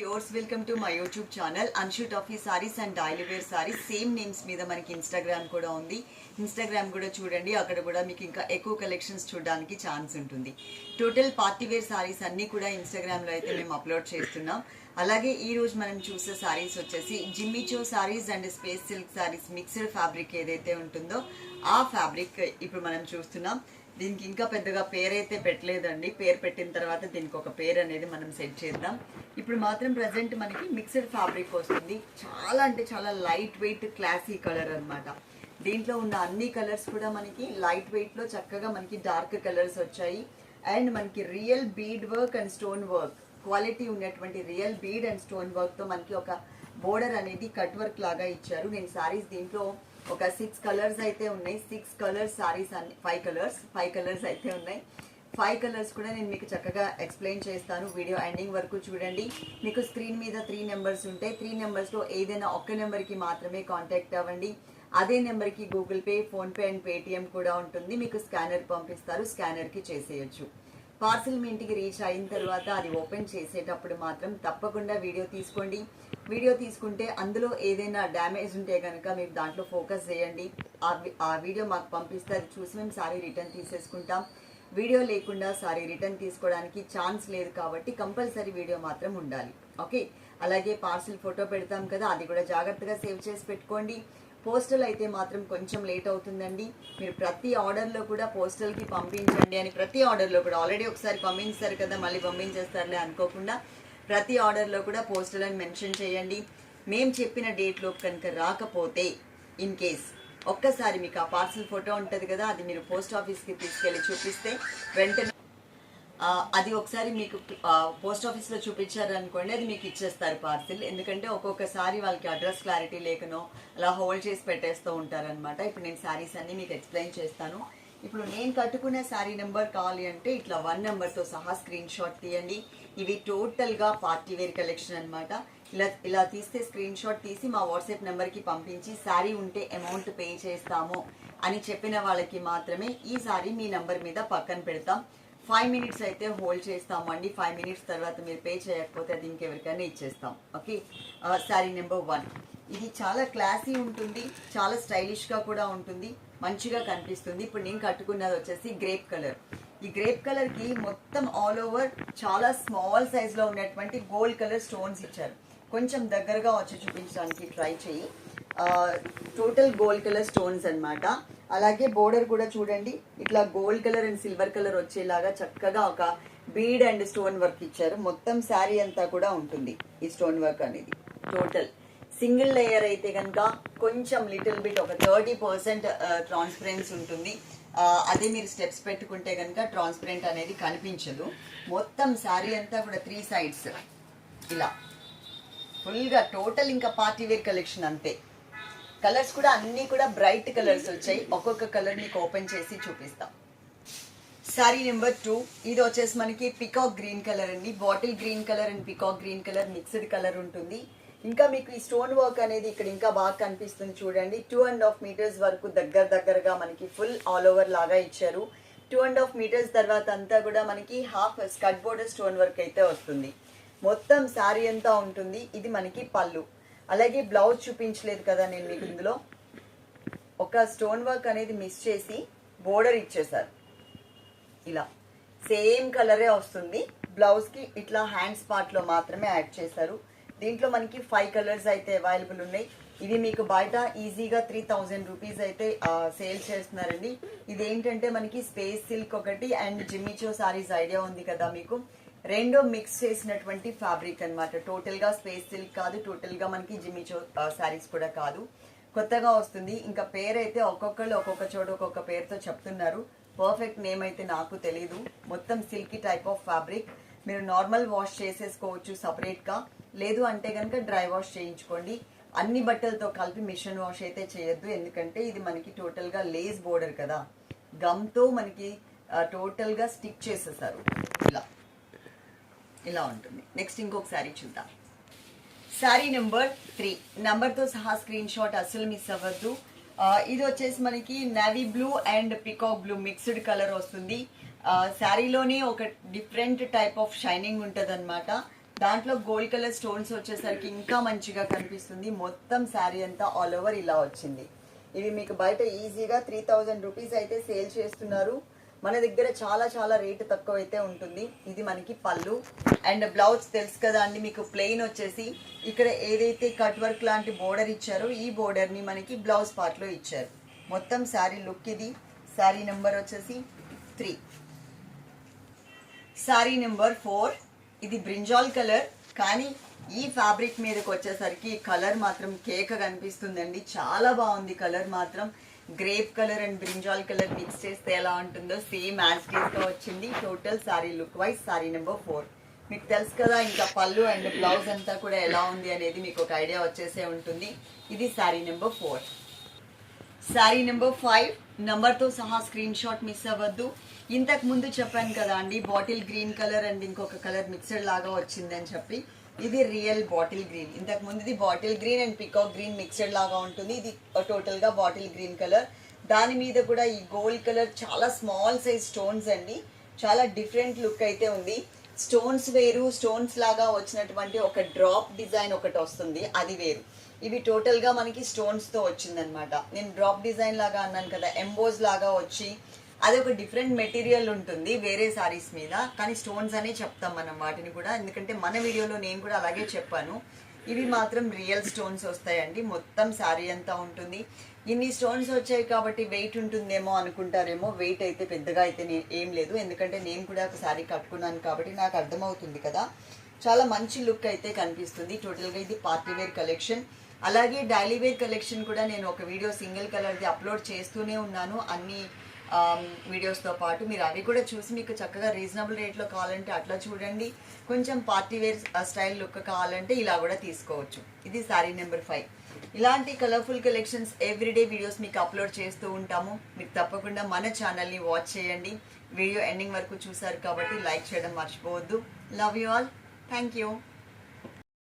Yours welcome to my YouTube channel. Anshu Tuffy saris and daily wear saris. Same names మీద మనకి Instagram కూడా ఉంది. Instagram కూడా చూడండి. అక్కడ కూడా మీకు ఇంకా ఎక్కువ కలెక్షన్స్ చూడడానికి ఛాన్స్ ఉంటుంది. టోటల్ పార్టీవేర్ సారీస్ అన్నీ కూడా ఇన్స్టాగ్రామ్లో అయితే మేము అప్లోడ్ చేస్తున్నాం. అలాగే ఈ రోజు మనం చూసే సారీస్ వచ్చేసి Jimmy Choo saris and space silk saris mixed fabric ఏదైతే ఉంటుందో ఆ ఫ్యాబ్రిక్ ఇప్పుడు మనం చూస్తున్నాం. దీనికి ఇంకా పెద్దగా పేరైతే పెట్టలేదండి. పేరు పెట్టిన తర్వాత దీనికి ఒక పేరు అనేది మనం సెట్ చేద్దాం. ఇప్పుడు మాత్రం ప్రజెంట్ మనకి మిక్స్డ్ ఫ్యాబ్రిక్ వస్తుంది. చాలా అంటే చాలా లైట్ వెయిట్ క్లాసీ కలర్ అనమాట దీంట్లో ఉన్న అన్ని కలర్స్ కూడా మనకి లైట్ వెయిట్లో చక్కగా మనకి డార్క్ కలర్స్ వచ్చాయి. అండ్ మనకి real bead work and stone work quality ఉన్నటువంటి రియల్ బీడ్ అండ్ స్టోన్ వర్క్తో మనకి ఒక బోర్డర్ అనేది కట్ వర్క్ లాగా ఇచ్చారు. నేను సారీస్ దీంట్లో ఒక సిక్స్ కలర్స్ అయితే ఉన్నాయి. సిక్స్ కలర్స్ సారీస్ అన్ని ఫైవ్ కలర్స్ ఫైవ్ కలర్స్ అయితే ఉన్నాయి. ఫైవ్ కలర్స్ కూడా నేను మీకు చక్కగా ఎక్స్ప్లెయిన్ చేస్తాను వీడియో ఎండింగ్ వరకు చూడండి. మీకు స్క్రీన్ మీద త్రీ నెంబర్స్ ఉంటాయి త్రీ నెంబర్స్లో ఏదైనా ఒక్క నెంబర్కి మాత్రమే కాంటాక్ట్ అవ్వండి. అదే నెంబర్కి Google Pay PhonePe and Paytm కూడా ఉంటుంది. మీకు స్కానర్ పంపిస్తారు. స్కానర్కి చేసేయచ్చు. పార్సిల్ మీ ఇంటికి రీచ్ అయిన తర్వాత అది ఓపెన్ చేసేటప్పుడు మాత్రం తప్పకుండా వీడియో తీసుకోండి. వీడియో తీసుకుంటే అందులో ఏదైనా డ్యామేజ్ ఉంటే కనుక మీరు దాంట్లో ఫోకస్ చేయండి. ఆ వీడియో మాకు పంపిస్తే అది చూసి మేము సారీ రిటర్న్ తీసేసుకుంటాం. వీడియో లేకుండా సారీ రిటర్న్ తీసుకోవడానికి ఛాన్స్ లేదు కాబట్టి కంపల్సరీ వీడియో మాత్రం ఉండాలి. ఓకే? అలాగే పార్సిల్ ఫోటో పెడతాం కదా అది కూడా జాగ్రత్తగా సేవ్ చేసి పెట్టుకోండి. పోస్టల్ అయితే మాత్రం కొంచెం లేట్ అవుతుందండి. మీరు ప్రతి ఆర్డర్లో కూడా పోస్టల్కి పంపించండి అని ప్రతి ఆర్డర్లో కూడా ఆల్రెడీ ఒకసారి పంపించారు కదా మళ్ళీ పంపించేస్తారులే అనుకోకుండా ప్రతి ఆర్డర్లో కూడా పోస్టల్ అని మెన్షన్ చేయండి. మేము చెప్పిన డేట్లో కనుక రాకపోతే ఇన్ కేస్ ఒక్కసారి మీకు ఆ పార్సల్ ఫోటో ఉంటుంది కదా అది మీరు పోస్ట్ ఆఫీస్కి తీసుకెళ్ళి చూపిస్తే వెంటనే అది ఒకసారి మీకు పోస్ట్ ఆఫీస్లో చూపించారు అనుకోండి అది మీకు ఇచ్చేస్తారు పార్సిల్. ఎందుకంటే ఒక్కొక్కసారి వాళ్ళకి అడ్రస్ క్లారిటీ లేకనో అలా హోల్డ్ చేసి పెట్టేస్తూ ఉంటారనమాట ఇప్పుడు నేను శారీస్ అన్ని మీకు ఎక్స్ప్లెయిన్ చేస్తాను. ఇప్పుడు నేను కట్టుకునే శారీ నెంబర్ కావాలి అంటే ఇట్లా వన్ నెంబర్తో సహా స్క్రీన్ షాట్ తీయండి. ఇవి టోటల్గా పార్టీ వేర్ కలెక్షన్ అనమాట ఇలా ఇలా తీస్తే స్క్రీన్ షాట్ తీసి మా వాట్సాప్ నెంబర్కి పంపించి శారీ ఉంటే అమౌంట్ పే చేస్తాము అని చెప్పిన వాళ్ళకి మాత్రమే ఈ శారీ మీ నెంబర్ మీద పక్కన పెడతాం. ఫైవ్ మినిట్స్ అయితే హోల్డ్ చేస్తామండి. ఫైవ్ మినిట్స్ తర్వాత మీరు పే చేయకపోతే అది ఇంకెవరికైనా ఇచ్చేస్తాం. ఓకే శారీ నెంబర్ వన్ ఇది చాలా క్లాసీ ఉంటుంది. చాలా స్టైలిష్గా కూడా ఉంటుంది. మంచిగా కనిపిస్తుంది. ఇప్పుడు నేను కట్టుకున్నది వచ్చేసి గ్రేప్ కలర్ ఈ గ్రేప్ కలర్కి మొత్తం ఆల్ ఓవర్ చాలా స్మాల్ సైజ్లో ఉన్నటువంటి గోల్డ్ కలర్ స్టోన్స్ ఇచ్చారు. కొంచెం దగ్గరగా వచ్చి చూపించడానికి ట్రై చేయి. టోటల్ గోల్డ్ కలర్ స్టోన్స్ అన్నమాట. అలాగే బోర్డర్ కూడా చూడండి. ఇట్లా gold colour and silver colour వచ్చేలాగా చక్కగా ఒక బీడ్ అండ్ స్టోన్ వర్క్ ఇచ్చారు. మొత్తం శారీ అంతా కూడా ఉంటుంది ఈ స్టోన్ వర్క్ అనేది. టోటల్ సింగిల్ లేయర్ అయితే కనుక కొంచెం లిటిల్ బిట్ ఒక థర్టీ పర్సెంట్ ట్రాన్స్పరెన్స్ ఉంటుంది. అదే మీరు స్టెప్స్ పెట్టుకుంటే కనుక ట్రాన్స్పరెంట్ అనేది కనిపించదు. మొత్తం శారీ అంతా కూడా త్రీ సైడ్స్ ఇలా. ఫుల్గా టోటల్ ఇంకా పార్టీ వేర్ కలెక్షన్ అంతే. కలర్స్ కూడా అన్నీ కూడా బ్రైట్ కలర్స్ వచ్చాయి. ఒక్కొక్క కలర్ నీకు ఓపెన్ చేసి చూపిస్తాం. Sari number two. ఇది వచ్చేసి మనకి పికాక్ గ్రీన్ కలర్ అండి. Bottle green colour and peacock green colour mixed colour ఉంటుంది. ఇంకా మీకు ఈ స్టోన్ వర్క్ అనేది ఇక్కడ ఇంకా బాగా కనిపిస్తుంది చూడండి. టూ అండ్ హాఫ్ మీటర్స్ వరకు దగ్గర దగ్గరగా మనకి ఫుల్ ఆల్ ఓవర్ లాగా ఇచ్చారు. టూ అండ్ హాఫ్ మీటర్స్ తర్వాత అంతా కూడా మనకి half cut border stone work అయితే వస్తుంది. మొత్తం శారీ అంతా ఉంటుంది? ఇది మనకి పళ్ళు. అలాగే బ్లౌజ్ చూపించలేదు కదా నేను మీకు ఇందులో. ఒక స్టోన్ వర్క్ అనేది మిస్ చేసి బోర్డర్ ఇచ్చేసారు ఇలా. సేమ్ కలరే వస్తుంది. బ్లౌజ్కి ఇట్లా హ్యాండ్స్ పార్ట్లో మాత్రమే యాడ్ చేశారు. దీంట్లో మనకి ఫైవ్ కలర్స్ అయితే అవైలబుల్ ఉన్నాయి. ఇవి మీకు బయట ఈజీగా త్రీ థౌజండ్ రూపీస్ అయితే సేల్ చేస్తున్నారండి. ఇదేంటంటే మనకి స్పేస్ సిల్క్ ఒకటి and Jimmy Choo saris idea ఉంది కదా మీకు. రెండు మిక్స్ చేసినటువంటి ఫ్యాబ్రిక్ అన్నమాట. టోటల్గా స్పేస్ సిల్క్ కాదు టోటల్గా మనకి జిమ్మిచో సారీస్ కూడా కాదు. కొత్తగా వస్తుంది. ఇంకా పేరు అయితే ఒక్కొక్కళ్ళు ఒక్కొక్క చోట ఒక్కొక్క పేరుతో చెప్తున్నారు. పర్ఫెక్ట్ నేమ్ అయితే నాకు తెలియదు మొత్తం సిల్కీ టైప్ ఆఫ్ ఫ్యాబ్రిక్ మీరు నార్మల్ వాష్ చేసేసుకోవచ్చు సపరేట్గా. లేదు అంటే కనుక డ్రై వాష్ చేయించుకోండి. అన్ని బట్టలతో కలిపి మిషన్ వాష్ అయితే చేయొద్దు. ఎందుకంటే ఇది మనకి టోటల్గా లేస్ బోర్డర్ కదా. గమ్తో మనకి టోటల్గా స్టిక్ చేసేసారు. ఇలా. ఇలా ఉంటుంది. నెక్స్ట్ ఇంకొక శారీ చూద్దాం. శారీ నెంబర్ త్రీ నెంబర్తో సహా స్క్రీన్ షాట్ అస్సలు మిస్ అవ్వద్దు. ఇది వచ్చేసి మనకి navy blue and peacock blue mixed colour వస్తుంది. శారీలోనే ఒక డిఫరెంట్ టైప్ ఆఫ్ షైనింగ్ ఉంటుంది అనమాట దాంట్లో గోల్డ్ కలర్ స్టోన్స్ వచ్చేసరికి ఇంకా మంచిగా కనిపిస్తుంది. మొత్తం శారీ అంతా ఆల్ ఓవర్ ఇలా వచ్చింది. ఇవి మీకు బయట ఈజీగా త్రీ థౌజండ్ రూపీస్ అయితే సేల్ చేస్తున్నారు. మన దగ్గర చాలా చాలా రేటు తక్కువ అయితే ఉంటుంది. ఇది మనకి పళ్ళు. అండ్ బ్లౌజ్ తెలుసు కదా అండి మీకు ప్లెయిన్ వచ్చేసి ఇక్కడ ఏదైతే కట్ వర్క్ లాంటి బోర్డర్ ఇచ్చారో ఈ బోర్డర్ని మనకి బ్లౌజ్ పార్ట్లో ఇచ్చారు. మొత్తం శారీ లుక్ ఇది. శారీ నెంబర్ వచ్చేసి త్రీ. Sari number four. ఇది బ్రింజాల్ కలర్. కానీ ఈ ఫ్యాబ్రిక్ మీదకి వచ్చేసరికి కలర్ మాత్రం కేక కనిపిస్తుందండి. చాలా బాగుంది కలర్ మాత్రం. Grape colour and brinjal colour mix చేస్తే ఎలా ఉంటుందో సేమ్ యాజ్గా వచ్చింది. Total sari look wise sari number four మీకు తెలుసు కదా ఇంకా పళ్ళు అండ్ బ్లౌజ్ అంతా కూడా ఎలా ఉంది అనేది మీకు ఒక ఐడియా వచ్చేసే ఉంటుంది. ఇది sari number four sari number five నెంబర్తో సహా స్క్రీన్ షాట్ మిస్ అవ్వద్దు. ఇంతకు ముందు చెప్పాను కదా అండి బాటిల్ గ్రీన్ కలర్ అండ్ ఇంకొక కలర్ మిక్సర్ లాగా వచ్చిందని చెప్పి. ఇది రియల్ బాటిల్ గ్రీన్. ఇంతకు ముందు ఇది bottle green and peacock green mixed లాగా ఉంటుంది. ఇది టోటల్గా బాటిల్ గ్రీన్ కలర్. దాని మీద కూడా ఈ గోల్డ్ కలర్ చాలా స్మాల్ సైజ్ స్టోన్స్ అండి. చాలా డిఫరెంట్ లుక్ అయితే ఉంది. స్టోన్స్ వేరు స్టోన్స్ లాగా వచ్చినటువంటి ఒక డ్రాప్ డిజైన్ ఒకటి వస్తుంది. అది వేరు. ఇవి టోటల్గా మనకి స్టోన్స్తో వచ్చిందనమాట నేను డ్రాప్ డిజైన్ లాగా అన్నాను కదా ఎంబోజ్ లాగా వచ్చి అది ఒక డిఫరెంట్ మెటీరియల్ ఉంటుంది వేరే సారీస్ మీద. కానీ స్టోన్స్ అనే చెప్తాం మనం వాటిని కూడా. ఎందుకంటే మన వీడియోలో నేను కూడా అలాగే చెప్పాను. ఇవి మాత్రం రియల్ స్టోన్స్ వస్తాయండి. మొత్తం శారీ అంతా ఉంటుంది. ఇన్ని స్టోన్స్ వచ్చాయి కాబట్టి వెయిట్ ఉంటుందేమో అనుకుంటారేమో. వెయిట్ అయితే పెద్దగా అయితే ఏం లేదు. ఎందుకంటే నేను కూడా ఒక శారీ కట్టుకున్నాను కాబట్టి నాకు అర్థమవుతుంది కదా. చాలా మంచి లుక్ అయితే కనిపిస్తుంది. టోటల్గా ఇది పార్టీ వేర్ కలెక్షన్ అలాగే డైలీ వేర్ కలెక్షన్ కూడా నేను ఒక వీడియో సింగిల్ కలర్ది అప్లోడ్ చేస్తూనే ఉన్నాను. అన్ని Um, వీడియోస్తో పాటు మీరు అవి కూడా చూసి మీకు చక్కగా రీజనబుల్ రేట్లో కావాలంటే అట్లా చూడండి. కొంచెం పార్టీ వేర్ స్టైల్ లుక్ కావాలంటే ఇలా కూడా తీసుకోవచ్చు. ఇది శారీ నెంబర్ ఫైవ్ ఇలాంటి కలర్ఫుల్ కలెక్షన్స్ ఎవ్రీడే వీడియోస్ మీకు అప్లోడ్ చేస్తూ ఉంటాము. మీరు తప్పకుండా మన ఛానల్ని వాచ్ చేయండి. వీడియో ఎండింగ్ వరకు చూసారు కాబట్టి లైక్ చేయడం మర్చిపోవద్దు. Love you all thank you